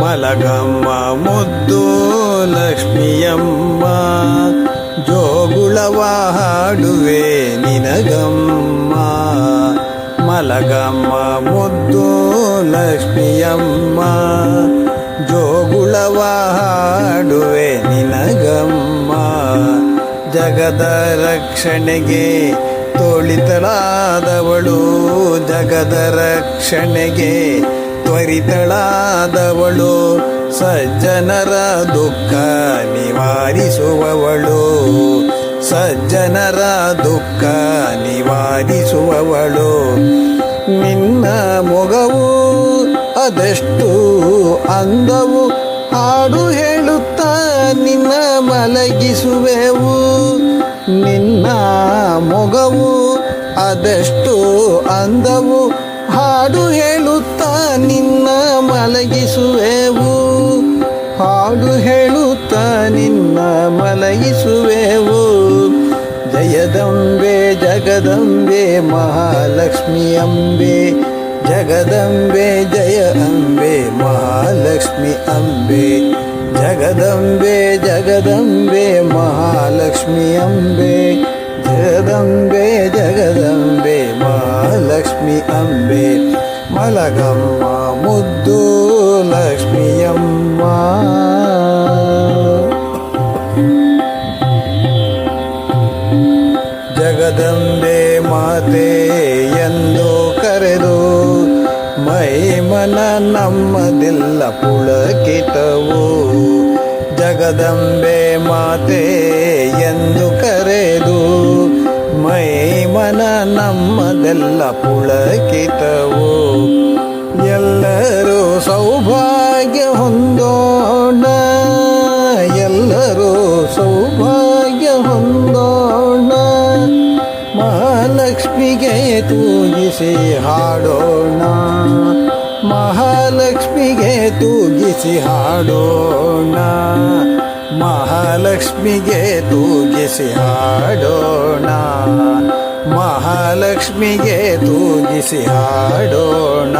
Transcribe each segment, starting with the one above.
ಮಲಗಮ್ಮ ಮುದ್ದು ಲಕ್ಷ್ಮಿಯಮ್ಮ ಜೋಗುಳವ ಹಾಡುವೆ ನಿನಗಮ್ಮ ಮಲಗಮ್ಮ ಮುದ್ದು ಲಕ್ಷ್ಮಿಯಮ್ಮ ಜೋಗುಳವ ಹಾಡುವೆ ನಿನಗಮ್ಮ ಜಗದ ರಕ್ಷಣೆಗೆ ತೋಳಿತಳಾದವಳು ಜಗದ ರಕ್ಷಣೆಗೆ ತ್ವರಿತಳಾದವಳು ಸಜ್ಜನರ ದುಃಖ ನಿವಾರಿಸುವವಳು ಸಜ್ಜನರ ದುಃಖ ನಿವಾರಿಸುವವಳು ನಿನ್ನ ಮೊಗವು ಅದೆಷ್ಟು ಅಂದವು ಹಾಡು ಹೇಳುತ್ತಾ ನಿನ್ನ ಮಲಗಿಸುವೆವು ನಿನ್ನ ಮೊಗವು ಅದೆಷ್ಟು ಅಂದವು. ಹಾಡು ಹೇಳುತ್ತಾ ನಿನ್ನ ಮಲಗಿಸುವೆವು. ಹಾಡು ಹೇಳುತ್ತಾ ನಿನ್ನ ಮಲಗಿಸುವೆವು. ಜಯದಂಬೆ, ಜಗದಂಬೆ, ಮಹಾಲಕ್ಷ್ಮಿ ಅಂಬೆ. ಜಗದಂಬೆ, ಜಯ ಅಂಬೆ, ಮಹಾಲಕ್ಷ್ಮಿ ಅಂಬೆ. ಜಗದಂಬೆ ಜಗದಂಬೆ, ಮಹಾಲಕ್ಷ್ಮಿ ಅಂಬೆ. ಜಗದಂಬೆ ಜಗದಂಬೆ, ಮಹಾಲಕ್ಷ್ಮಿ ಅಂಬೆ, ಮಲಗಮ್ಮ, ಮುದ್ದು ಲಕ್ಷ್ಮಿಯಮ್ಮ ಜಗದಂಬೆ ಮಾತೆ ಎಂದು ಕರೆದು ಮೈಮನ ನಮ್ಮದಿಲ್ಲ ಪುಳಕಿತವು. ಜಗದಂಬೆ ಮಾತೆ ಎಂದು ಕರೆದು ಮೈಮನ ನಮ್ಮದೆಲ್ಲ ಪುಳಕಿತವು. ಎಲ್ಲರೂ ಸೌಭಾಗ್ಯ ಹೊಂದೋಣ. ಎಲ್ಲರೂ ಸೌಭಾಗ್ಯ ಹೊಂದೋಣ. ಮಹಾಲಕ್ಷ್ಮಿಗೆ ತೂಗಿಸಿ ಹಾಡೋಣ. ಮಹಾಲಕ್ಷ್ಮಿಗೆ ತೂಗಿಸಿ ಹಾಡೋಣ. ಮಹಾಲಕ್ಷ್ಮಿಗೆ ತೂಗಿಸಿ ಹಾಡೋಣ. ಮಹಾಲಕ್ಷ್ಮಿಗೆ ತೂಗಿಸಿ ಹಾಡೋಣ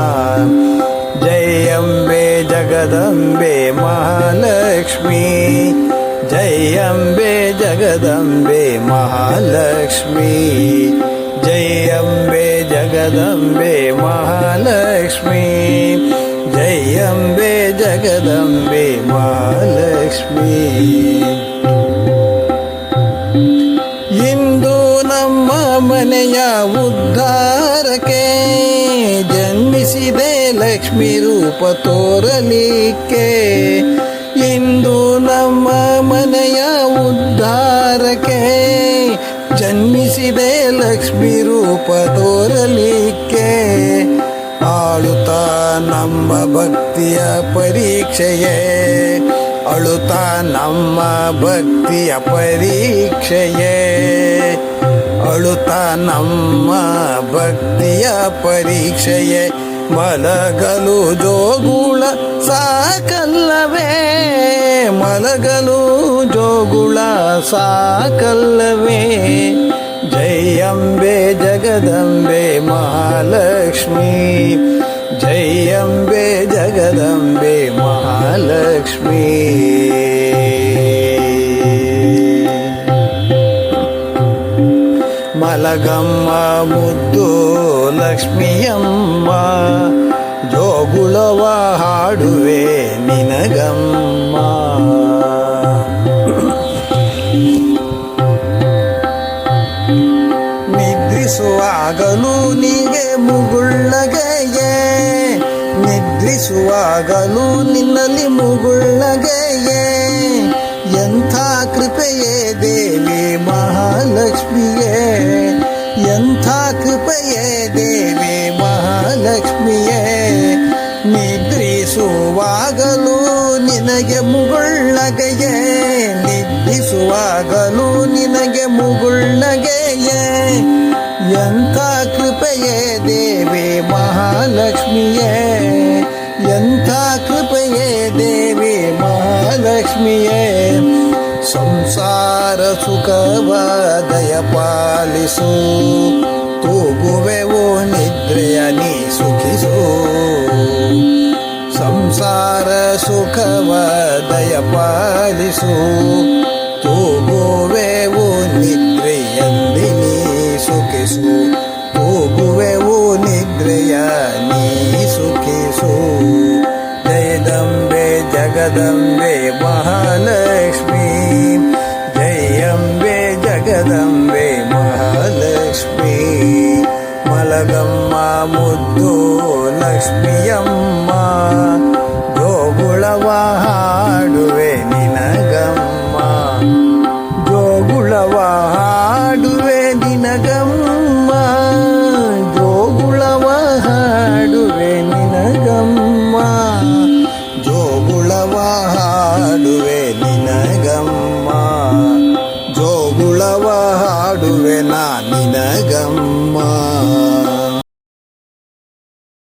ಜಯಂಬೆ ಜಗದಂಬೆ ಮಹಾಲಕ್ಷ್ಮಿ ಜಯಂಬೆ ಜಗದಂಬೆ ಮಹಾಲಕ್ಷ್ಮಿ ಜಯಂಬೆ ಜಗದಂಬೆ ಮಹಾಲಕ್ಷ್ಮಿ ಜಯಂಬೆ ಜಗದಂಬೆ ಮಹಾಲಕ್ಷ್ಮಿ ಮನೆಯ ಉದ್ಧಾರಕ್ಕೆ ಜನ್ಮಿಸಿದೆ ಲಕ್ಷ್ಮಿ ರೂಪ ತೋರಲಿಕ್ಕೆ. ಇಂದು ನಮ್ಮ ಮನೆಯ ಉದ್ಧಾರಕ್ಕೆ ಜನ್ಮಿಸಿದೆ ಲಕ್ಷ್ಮಿ ರೂಪ ತೋರಲಿಕ್ಕೆ. ಆಳುತ್ತಾ ನಮ್ಮ ಭಕ್ತಿಯ ಪರೀಕ್ಷೆಯೇ, ಅಳುತ್ತಾ ನಮ್ಮ ಭಕ್ತಿಯ ಪರೀಕ್ಷೆಯೇ. ಅಳುತ್ತಾ ನಮ್ಮ ಭಕ್ತಿಯ ಪರೀಕ್ಷೆಯೇ, ಮಲಗಲು ಜೋಗುಳ ಸಾಕಲ್ಲವೇ, ಮಲಗಲು ಜೋಗುಳ ಸಾಕಲ್ಲವೇ. ಜಯಂಬೆ ಜಗದಂಬೆ ಮಹಾಲಕ್ಷ್ಮಿ, ಜಯಂಬೆ ಜಗದಂಬೆ ಮಹಾಲಕ್ಷ್ಮಿ. ಮಲಗಮ್ಮ ಮುದ್ದು ಲಕ್ಷ್ಮಿಯಮ್ಮ ಜೋಗುಳವ ಹಾಡುವೆ ನಿನಗಮ್ಮ. ನಿದ್ರಿಸುವಾಗಲೂ ನಿಗೆ ಮುಗುಳ್ಳಗೆಯೇ ನಿದ್ರಿಸುವಾಗಲೂ ನಿನ್ನಲ್ಲಿ ಮುಗುಳ್ಳಗೆಯೇ ಮಹಾಲಕ್ಷ್ಮಿಯೇ ನಿದ್ರಿಸುವಾಗಲೂ ನಿನಗೆ ಮುಗುಳ್ಳಗೆಯೇ ನಿದ್ರಿಸುವಾಗಲೂ ನಿನಗೆ ಮುಗುಳ್ಳಗೆಯೇ ಎಂಥ ಕೃಪೆಯೇ ದೇವಿ ಮಹಾಲಕ್ಷ್ಮಿಯೇ, ಎಂಥ ಕೃಪೆಯೇ ದೇವಿ ಮಹಾಲಕ್ಷ್ಮಿಯೇ. ಸಂಸಾರ ಸುಖವಾದಯ ಪಾಲಿಸು, ತೂಗುವೆವು శ్రేయని సుఖిసు ಸಂಸಾರ ಸುಖವ ದಯಪಾಲಿಸು ತೂಗುವೆವು ನಿದ್ರೆಯಲ್ಲಿ ನೀ ಸುಖಿಸು ತೂಗುವೆವು ನಿದ್ರೆಯ ನೀ ಸುಖಿಸು ಜಯದಂಬೆ ಜಗದಂಬೆ ಬಾ ಮಲಗಮ್ಮ ಮುದ್ದು ಲಕ್ಷ್ಮಿಯಮ್ಮ